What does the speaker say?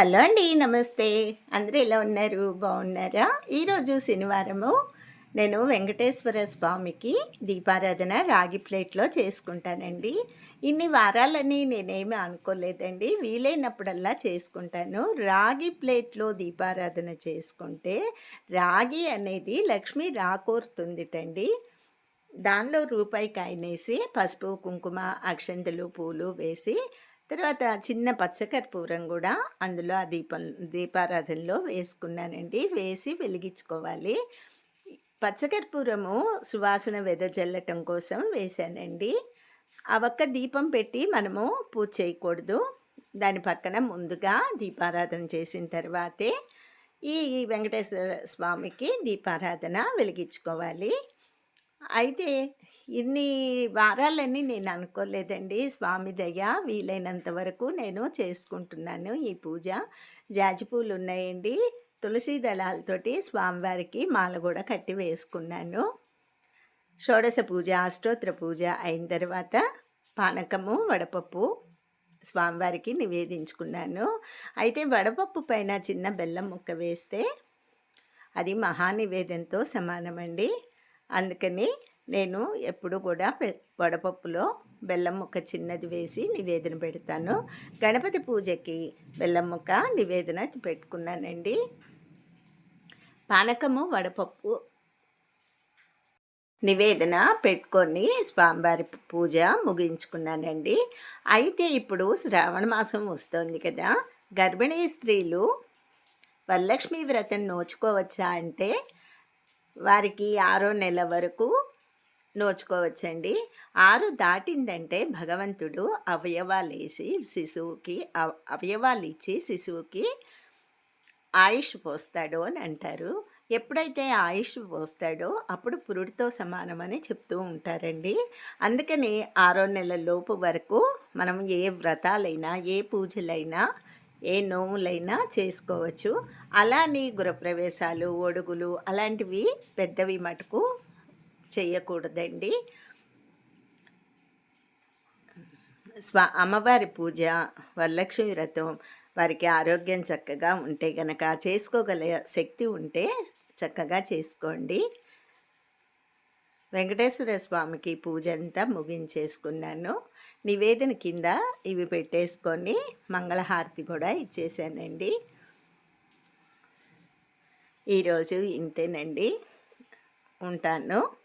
Hello అండి నమస్తే. అందరూ ఎలా ఉన్నారు? బాగున్నారా? ఈరోజు శనివారము. నేను వెంకటేశ్వర స్వామికి దీపారాధన రాగి ప్లేట్లో చేసుకుంటానండి. ఇన్ని వారాలని నేనేమి అనుకోలేదండి. వీలైనప్పుడల్లా చేసుకుంటాను. రాగి ప్లేట్లో దీపారాధన చేసుకుంటే రాగి అనేది లక్ష్మి రాకోరుతుందిటండి. దానిలో రూపాయి కాయనేసి పసుపు కుంకుమ అక్షంతలు పూలు వేసి తర్వాత చిన్న పచ్చకర్పూరం కూడా అందులో ఆ దీపం దీపారాధనలో వేసుకున్నానండి. వేసి వెలిగించుకోవాలి. పచ్చకర్పూరము సువాసన వెదజల్లటం కోసం వేశానండి. ఆ ఒక్క దీపం పెట్టి మనము పూజ చేయకూడదు. దాని పక్కన ముందుగా దీపారాధన చేసిన తర్వాతే ఈ వెంకటేశ్వర స్వామికి దీపారాధన వెలిగించుకోవాలి. అయితే ఇన్ని వారాలని నేను అనుకోలేదండి. స్వామి దయ వీలైనంత వరకు నేను చేసుకుంటున్నాను ఈ పూజ. జాజి పూలు ఉన్నాయండి. తులసి దళాలతోటి స్వామివారికి మాల కూడా కట్టి వేసుకున్నాను. షోడశ పూజ అష్టోత్తర పూజ అయిన తర్వాత పానకము వడపప్పు స్వామివారికి నివేదించుకున్నాను. అయితే వడపప్పు పైన చిన్న బెల్లం ముక్క వేస్తే అది మహానివేదంతో సమానమండి. అందుకని నేను ఎప్పుడు కూడా వడపప్పులో బెల్లం ముక్క చిన్నది వేసి నివేదన పెడతాను. గణపతి పూజకి బెల్లం ముక్క నివేదన పెట్టుకున్నానండి. పానకము వడపప్పు నివేదన పెట్టుకొని స్వామివారి పూజ ముగించుకున్నానండి. అయితే ఇప్పుడు శ్రావణ మాసం వస్తుంది కదా గర్భిణీ స్త్రీలు వరలక్ష్మి వ్రతం నోచుకోవచ్చా అంటే వారికి ఆరో నెల వరకు నోచుకోవచ్చండి. ఆరు దాటిందంటే భగవంతుడు అవయవాలు వేసి శిశువుకి అవయవాలు ఇచ్చి శిశువుకి ఆయుష్ పోస్తాడు అని అంటారు. ఎప్పుడైతే ఆయుష్ పోస్తాడో అప్పుడు పురుడితో సమానమని చెప్తూ ఉంటారండి. అందుకని ఆరో నెలల లోపు వరకు మనం ఏ వ్రతాలైనా ఏ పూజలైనా ఏ నోములైనా చేసుకోవచ్చు. అలానే గృహప్రవేశాలు ఒడుగులు అలాంటివి పెద్దవి మటుకు చేయకూడదండి. స్వా అమ్మవారి పూజ వరలక్ష్మి వ్రతం వారికి ఆరోగ్యం చక్కగా ఉంటే గనక చేసుకోగల శక్తి ఉంటే చక్కగా చేసుకోండి. వెంకటేశ్వర స్వామికి పూజ అంతా ముగించేసుకున్నాను. నివేదన కింద ఇవి పెట్టేసుకొని మంగళహారతి కూడా ఇచ్చేసానండి. ఈరోజు ఇంతేనండి. ఉంటాను.